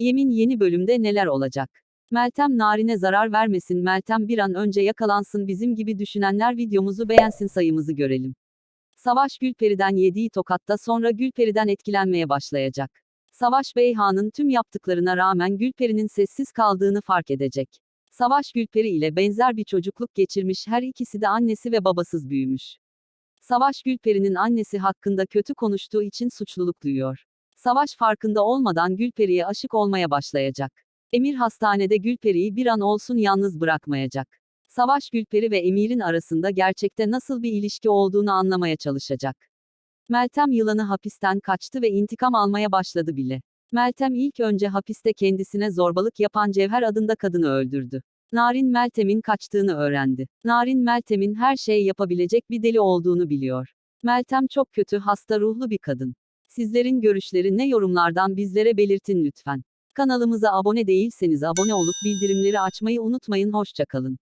Yemin yeni bölümde neler olacak? Meltem Narin'e zarar vermesin Meltem bir an önce yakalansın bizim gibi düşünenler videomuzu beğensin sayımızı görelim. Savaş Gülperi'den yediği tokatta sonra Gülperi'den etkilenmeye başlayacak. Savaş Beyhan'ın tüm yaptıklarına rağmen Gülperi'nin sessiz kaldığını fark edecek. Savaş Gülperi ile benzer bir çocukluk geçirmiş her ikisi de annesi ve babasız büyümüş. Savaş Gülperi'nin annesi hakkında kötü konuştuğu için suçluluk duyuyor. Savaş farkında olmadan Gülperi'ye aşık olmaya başlayacak. Emir hastanede Gülperi'yi bir an olsun yalnız bırakmayacak. Savaş Gülperi ve Emir'in arasında gerçekte nasıl bir ilişki olduğunu anlamaya çalışacak. Meltem yılanı hapisten kaçtı ve intikam almaya başladı bile. Meltem ilk önce hapiste kendisine zorbalık yapan Cevher adında kadını öldürdü. Narin Meltem'in kaçtığını öğrendi. Narin Meltem'in her şeyi yapabilecek bir deli olduğunu biliyor. Meltem çok kötü hasta ruhlu bir kadın. Sizlerin görüşleri ne yorumlardan bizlere belirtin lütfen. Kanalımıza abone değilseniz abone olup bildirimleri açmayı unutmayın hoşçakalın.